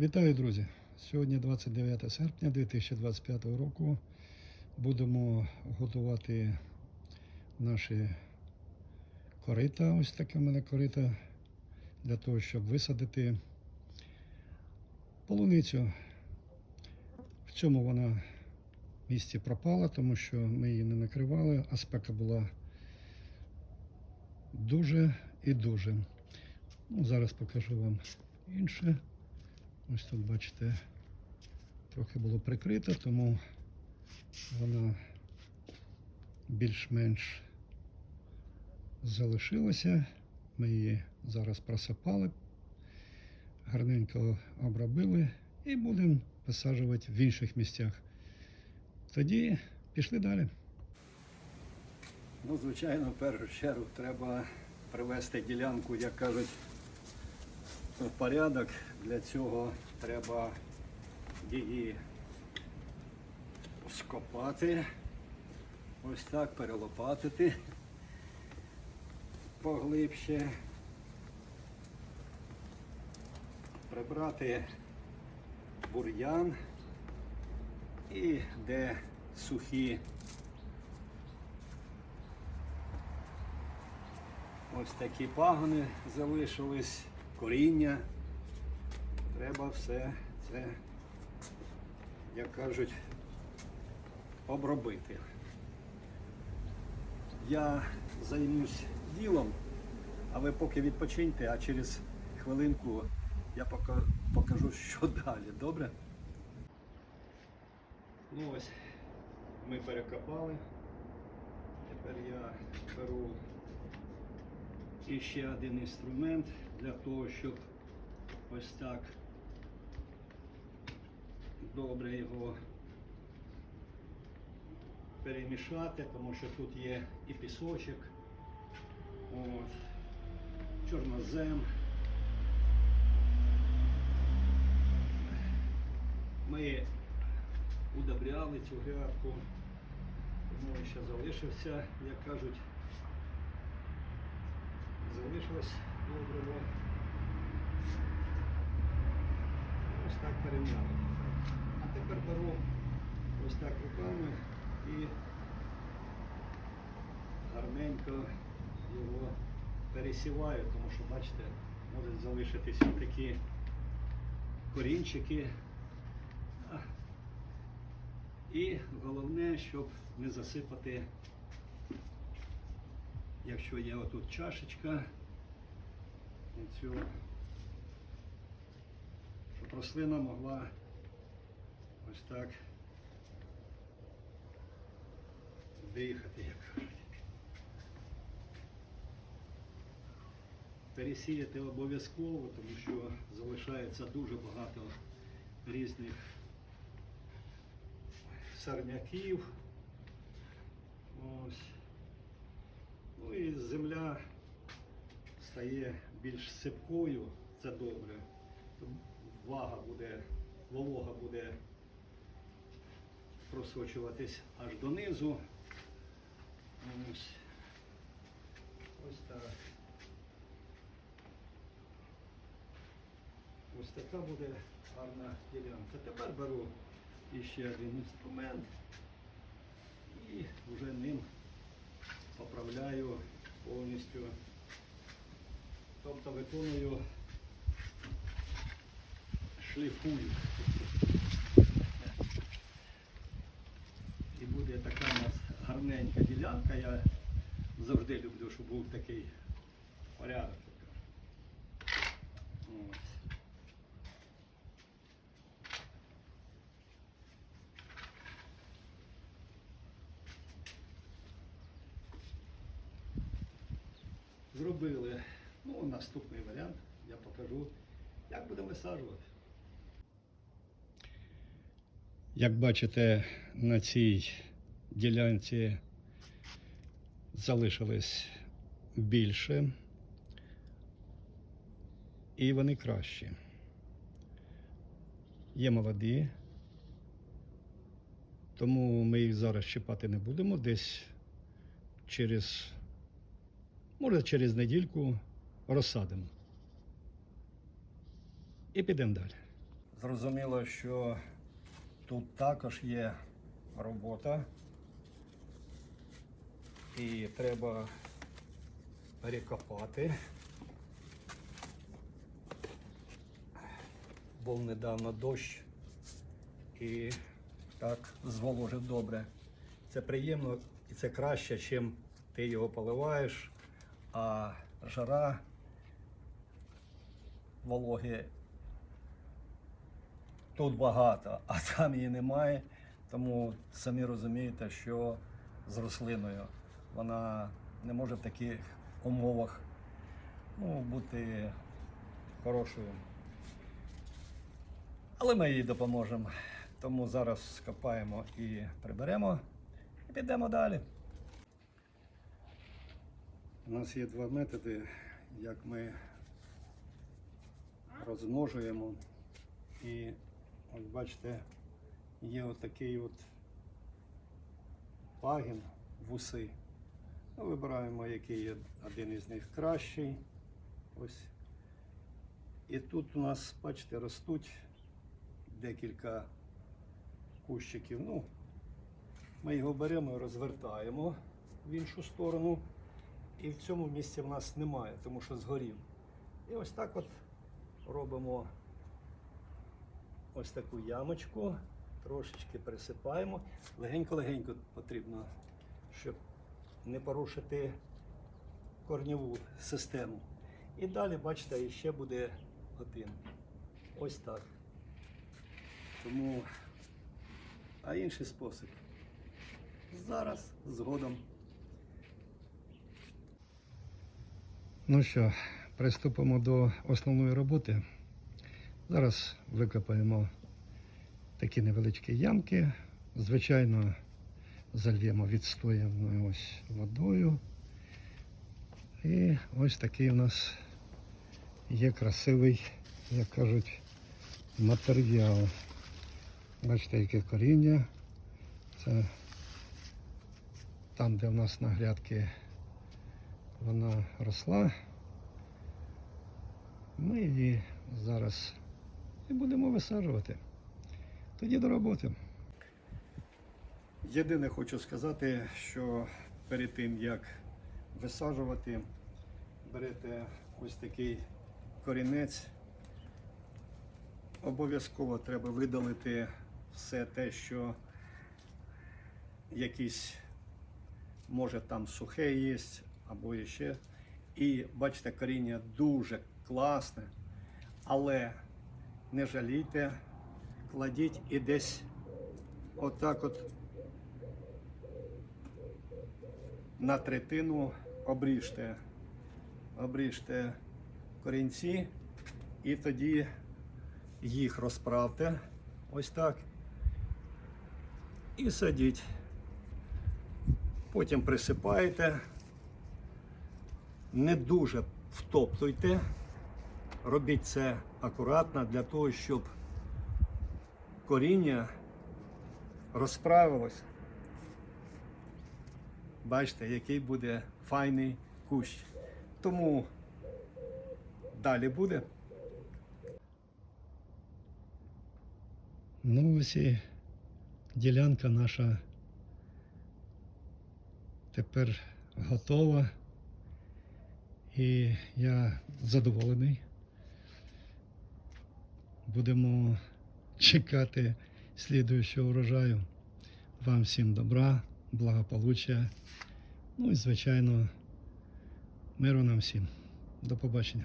Вітаю, друзі! Сьогодні 29 серпня 2025 року. Будемо готувати наші корита. Ось таке в мене корита для того, щоб висадити полуницю. В цьому вона місці пропала, тому що ми її не накривали, а спека була дуже і дуже. Ну, зараз покажу вам інше. Ось тут, бачите, трохи було прикрито, тому вона більш-менш залишилася. Ми її зараз просипали, гарненько обробили і будемо висаджувати в інших місцях. Тоді пішли далі. Ну, звичайно, в першу чергу треба привести ділянку, як кажуть, в порядок. Для цього треба її скопати, ось так перелопатити поглибше, прибрати бур'ян і де сухі. Ось такі пагони залишились, коріння. Треба все це, як кажуть, обробити. Я займусь ділом, а ви поки відпочиньте, а через хвилинку я покажу, що далі. Добре? Ну ось ми перекопали. Тепер я беру ще один інструмент для того, щоб ось так добре його перемішати, тому що тут є і пісочок, от, чорнозем. Ми удобряли цю грядку, тому ще залишився, як кажуть, залишилось добриво. Ось так перем'яли. А тепер беру ось так руками і гарненько його пересіваю, тому що, бачите, можуть залишитись такі корінчики. І головне, щоб не засипати якщо є отут чашечка, цю, щоб рослина могла ось так дихати, як кажуть. Пересіяти обов'язково, тому що залишається дуже багато різних сорняків. Ось. Ну і земля стає більш сипкою, це добре. Вага буде, волога буде просочуватись аж донизу. Ось, ось так. Ось така буде гарна ділянка. Тепер беру іще один інструмент і вже ним поправляю повністю. Тобто виконую, шліфую. І буде така у нас гарненька ділянка. Я завжди люблю, щоб був такий порядок. Ось. Зробили. Ну, наступний варіант я покажу, як будемо висаджувати. Як бачите, на цій ділянці залишилось більше, і вони кращі. Є молоді, тому ми їх зараз чіпати не будемо. Десь через, може, через недільку розсадимо. І підемо далі. Зрозуміло, що тут також є робота. І треба перекопати. Був недавно дощ і так зволожив добре. Це приємно і це краще, чим ти його поливаєш, а жара вологи тут багато, а там її немає. Тому самі розумієте, що з рослиною вона не може в таких умовах ну, бути хорошою. Але ми їй допоможемо. Тому зараз скопаємо і приберемо і підемо далі. У нас є два методи, як ми розмножуємо. І от бачите, є отакий от пагін вуси. Ну, вибираємо, який є один із них кращий. Ось. І тут у нас, бачите, ростуть декілька кущиків. Ну, ми його беремо і розвертаємо в іншу сторону. І в цьому місці в нас немає, тому що згорів. І ось так от робимо ось таку ямочку, трошечки присипаємо. Легенько-легенько потрібно, щоб не порушити корніву систему. І далі, бачите, ще буде один. Ось так. Тому, а інший спосіб. Зараз, згодом. Ну що, приступимо до основної роботи. Зараз викопаємо такі невеличкі ямки. Звичайно, зальємо відстояною ось водою. І ось такий у нас є красивий, як кажуть, матеріал. Бачите, яке коріння. Це там, де в нас на грядки вона росла. Ми її зараз і будемо висаджувати. Тоді до роботи. Єдине хочу сказати, що перед тим як висаджувати, берете ось такий корінець. Обов'язково треба видалити все те, що якісь, може там сухе є, або іще. І бачите, коріння дуже класне, але не жалійте, кладіть і десь отак от на третину обріжте. Обріжте корінці і тоді їх розправте. Ось так. І садіть. Потім присипаєте. Не дуже втоптуйте. Робіть це акуратно для того, щоб коріння розправилось. Бачите, який буде файний кущ. Тому далі буде. Ну ось і ділянка наша тепер готова. І я задоволений. Будемо чекати слідуючого урожаю. Вам всім добра, благополуччя. Ну і, звичайно, миру нам всім. До побачення.